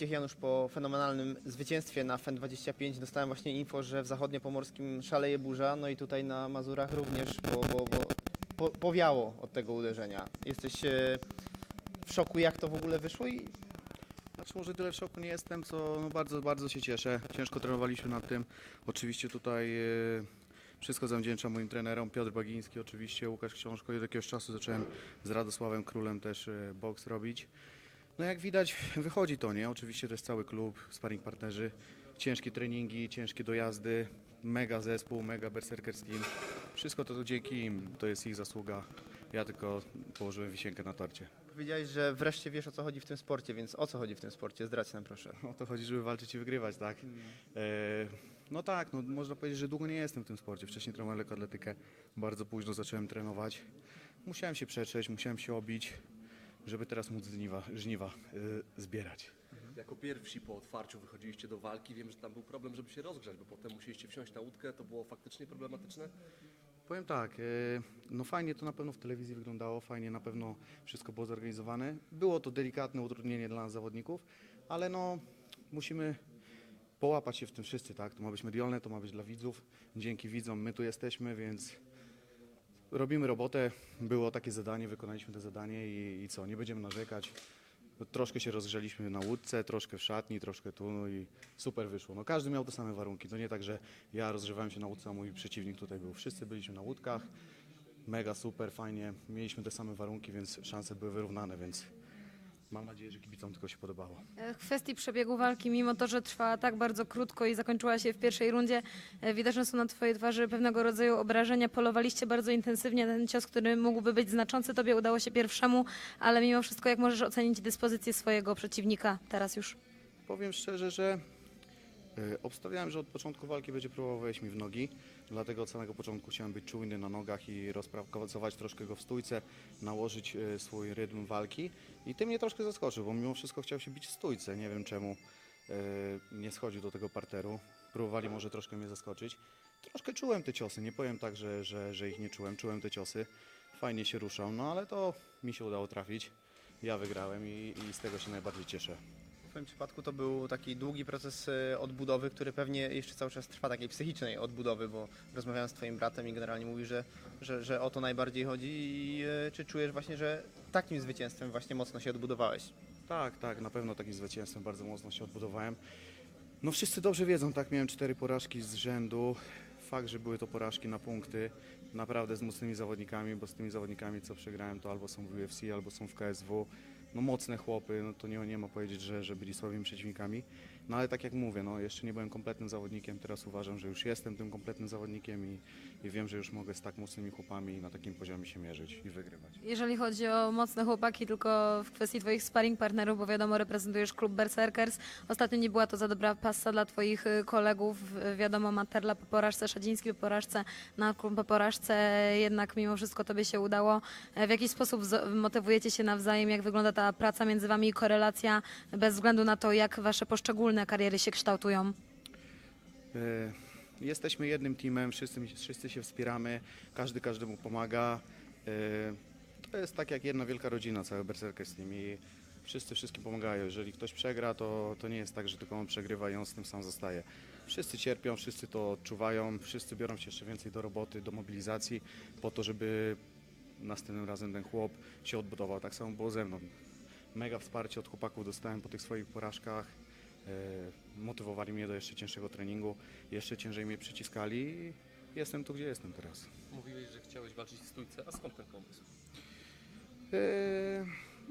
Wojciech Janusz po fenomenalnym zwycięstwie na FEN25 dostałem właśnie info, że w zachodniopomorskim szaleje burza, no i tutaj na Mazurach również, bo, bo, bo po, powiało od tego uderzenia. Jesteś e, w szoku, jak to w ogóle wyszło i Znaczy może tyle w szoku nie jestem, co no bardzo, bardzo się cieszę. Ciężko trenowaliśmy nad tym. Oczywiście tutaj e, wszystko zawdzięczam moim trenerom. Piotr Bagiński oczywiście, Łukasz Książko. Od jakiegoś czasu zacząłem z Radosławem Królem też e, boks robić. No jak widać wychodzi to, nie? Oczywiście to jest cały klub, sparring partnerzy. Ciężkie treningi, ciężkie dojazdy, mega zespół, mega berserkers team. Wszystko to dzięki im, to jest ich zasługa. Ja tylko położyłem wisienkę na torcie. powiedziałeś, że wreszcie wiesz o co chodzi w tym sporcie, więc o co chodzi w tym sporcie? Zdradź nam proszę. O to chodzi, żeby walczyć i wygrywać, tak? E, no tak, no można powiedzieć, że długo nie jestem w tym sporcie. Wcześniej trenowałem lekkoatletykę, bardzo późno zacząłem trenować. Musiałem się przetrzeć, musiałem się obić, żeby teraz móc żniwa, żniwa e, zbierać. Jako pierwsi po otwarciu wychodziliście do walki. Wiem, że tam był problem, żeby się rozgrzać, bo potem musieliście wsiąść na łódkę. To było faktycznie problematyczne. Powiem tak, e, no fajnie to na pewno w telewizji wyglądało, fajnie na pewno wszystko było zorganizowane. Było to delikatne utrudnienie dla nas zawodników, ale no musimy połapać się w tym wszyscy, tak? To ma być medialne, to ma być dla widzów. Dzięki widzom my tu jesteśmy, więc robimy robotę. Było takie zadanie, wykonaliśmy to zadanie i, i co, nie będziemy narzekać. Troszkę się rozgrzeliśmy na łódce, troszkę w szatni, troszkę tu no i super wyszło. No każdy miał te same warunki. To nie tak, że ja rozgrzewałem się na łódce, a mój przeciwnik tutaj był. Wszyscy byliśmy na łódkach. Mega super, fajnie. Mieliśmy te same warunki, więc szanse były wyrównane, więc mam nadzieję, że kibicom tylko się podobało. E, W kwestii przebiegu walki, mimo to, że trwała tak bardzo krótko i zakończyła się w pierwszej rundzie, e, widoczne są na Twojej twarzy pewnego rodzaju obrażenia. Polowaliście bardzo intensywnie. Ten cios, który mógłby być znaczący, Tobie udało się pierwszemu, ale mimo wszystko, jak możesz ocenić dyspozycję swojego przeciwnika teraz już? Powiem szczerze, że obstawiałem, że od początku walki będzie próbował wejść mi w nogi, dlatego od samego początku chciałem być czujny na nogach i rozpracować troszkę go w stójce, nałożyć y, swój rytm walki. I tym mnie troszkę zaskoczył, bo mimo wszystko chciał się bić w stójce, nie wiem czemu y, nie schodził do tego parteru, próbowali może troszkę mnie zaskoczyć. Troszkę czułem te ciosy, nie powiem tak, że, że, że ich nie czułem, czułem te ciosy, fajnie się ruszał, no ale to mi się udało trafić, ja wygrałem i, i z tego się najbardziej cieszę. W Twoim przypadku to był taki długi proces e, odbudowy, który pewnie jeszcze cały czas trwa, takiej psychicznej odbudowy, bo rozmawiałem z Twoim bratem i generalnie mówi, że, że, że o to najbardziej chodzi i e, czy czujesz właśnie, że takim zwycięstwem właśnie mocno się odbudowałeś? Tak, tak, na pewno takim zwycięstwem bardzo mocno się odbudowałem. No wszyscy dobrze wiedzą, tak, miałem cztery porażki z rzędu. Fakt, że były to porażki na punkty, naprawdę z mocnymi zawodnikami, bo z tymi zawodnikami, co przegrałem, to albo są w UFC, albo są w KSW. No mocne chłopy, no to nie, nie ma powiedzieć, że, że byli słabymi przeciwnikami. No ale tak jak mówię, no jeszcze nie byłem kompletnym zawodnikiem, teraz uważam, że już jestem tym kompletnym zawodnikiem i, i wiem, że już mogę z tak mocnymi chłopami na takim poziomie się mierzyć i wygrywać. Jeżeli chodzi o mocne chłopaki, tylko w kwestii Twoich sparring partnerów, bo wiadomo, reprezentujesz klub Berserkers. Ostatnio nie była to za dobra passa dla Twoich y, kolegów. Wiadomo, Materla po porażce, Szadziński po porażce, Nakum po porażce, jednak mimo wszystko Tobie się udało. E, W jakiś sposób motywujecie się nawzajem? Jak wygląda ta praca między Wami i korelacja, bez względu na to, jak Wasze poszczególne kariery się kształtują? E, Jesteśmy jednym teamem, wszyscy, wszyscy się wspieramy, każdy każdemu pomaga. E, To jest tak jak jedna wielka rodzina, cały Berserkers Team i wszyscy wszystkim pomagają. Jeżeli ktoś przegra, to, to nie jest tak, że tylko on przegrywa i on z tym sam zostaje. Wszyscy cierpią, wszyscy to odczuwają, wszyscy biorą się jeszcze więcej do roboty, do mobilizacji po to, żeby następnym razem ten chłop się odbudował. Tak samo było ze mną. Mega wsparcie od chłopaków dostałem po tych swoich porażkach. E, Motywowali mnie do jeszcze cięższego treningu, jeszcze ciężej mnie przyciskali i jestem tu, gdzie jestem teraz. Mówiłeś, że chciałeś walczyć w stójce. A skąd ten pomysł? E,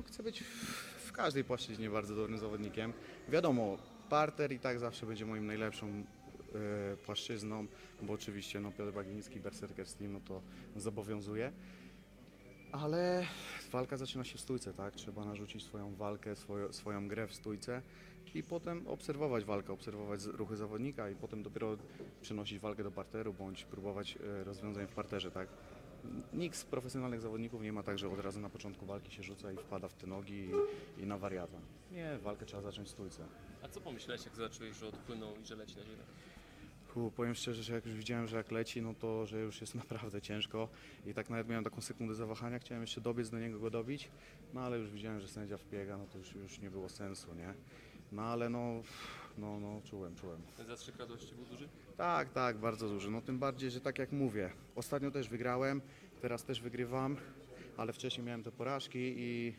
Chcę być w- w każdej płaszczyźnie bardzo dobrym zawodnikiem. Wiadomo, parter i tak zawsze będzie moim najlepszą e, płaszczyzną, bo oczywiście no, Piotr Bagiński, Berserker Team, no to zobowiązuje. Ale walka zaczyna się w stójce, tak? Trzeba narzucić swoją walkę, swoją, swoją grę w stójce i potem obserwować walkę, obserwować ruchy zawodnika i potem dopiero przenosić walkę do parteru bądź próbować e, rozwiązań w parterze, tak? Nikt z profesjonalnych zawodników nie ma tak, że od razu na początku walki się rzuca i wpada w te nogi i, i na wariata. Nie, walkę trzeba zacząć w stójce. A co pomyślałeś, jak zobaczyłeś, że odpłynął i że leci na ziemię? Fu, powiem szczerze, że jak już widziałem, że jak leci, no to, że już jest naprawdę ciężko i tak nawet miałem taką sekundę zawahania, chciałem jeszcze dobiec do niego, go dobić, no ale już widziałem, że sędzia wbiega, no to już, już nie było sensu, nie? No ale no, no, no czułem, czułem. Ten zastrzyk radości był duży? Tak, tak, bardzo duży. No tym bardziej, że tak jak mówię, ostatnio też wygrałem, teraz też wygrywam, ale wcześniej miałem te porażki i,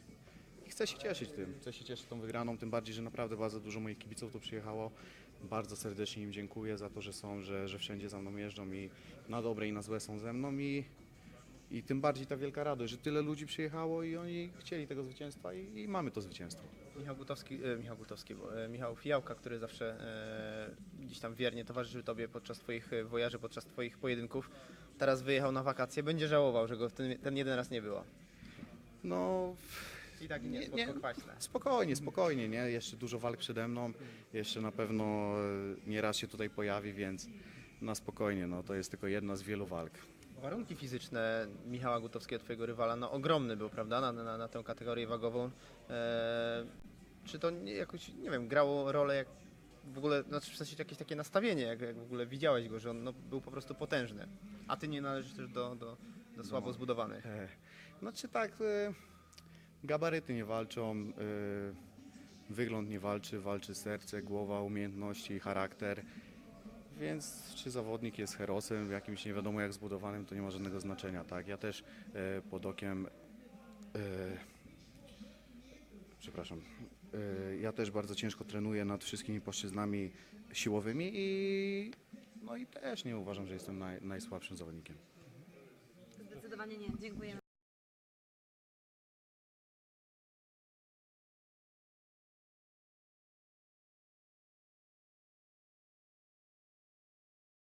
i chcę się cieszyć tym. Chcę się cieszyć tą wygraną, tym bardziej, że naprawdę bardzo dużo moich kibiców tu przyjechało. Bardzo serdecznie im dziękuję za to, że są, że, że wszędzie za mną jeżdżą i na dobre i na złe są ze mną i, i tym bardziej ta wielka radość, że tyle ludzi przyjechało i oni chcieli tego zwycięstwa i, i mamy to zwycięstwo. Michał Gutowski, e, Michał Gutowski, bo, e, Michał Fijałka, który zawsze e, gdzieś tam wiernie towarzyszył Tobie podczas Twoich e, wojaży, podczas Twoich pojedynków, teraz wyjechał na wakacje, będzie żałował, że go ten, ten jeden raz nie było. No, I tak nie, Nie, kwaśne. Spokojnie, spokojnie, nie? Jeszcze dużo walk przede mną, jeszcze na pewno e, nieraz się tutaj pojawi, więc na spokojnie, no to jest tylko jedna z wielu walk. Warunki fizyczne Michała Gutowskiego, Twojego rywala, no ogromny był, prawda, na, na, na tę kategorię wagową. E, czy to nie, jakoś, nie wiem, grało rolę jak w ogóle, znaczy w sensie jakieś takie nastawienie, jak, jak w ogóle widziałeś go, że on no, był po prostu potężny, a Ty nie należysz też do, do, do słabo No. zbudowanych. E, Znaczy tak, e, gabaryty nie walczą, e, wygląd nie walczy, walczy serce, głowa, umiejętności, charakter. Więc czy zawodnik jest herosem, jakimś nie wiadomo jak zbudowanym, to nie ma żadnego znaczenia, tak? Ja też e, pod okiem, e, przepraszam, e, ja też bardzo ciężko trenuję nad wszystkimi płaszczyznami siłowymi i no i też nie uważam, że jestem naj, najsłabszym zawodnikiem. Zdecydowanie nie. Dziękujemy.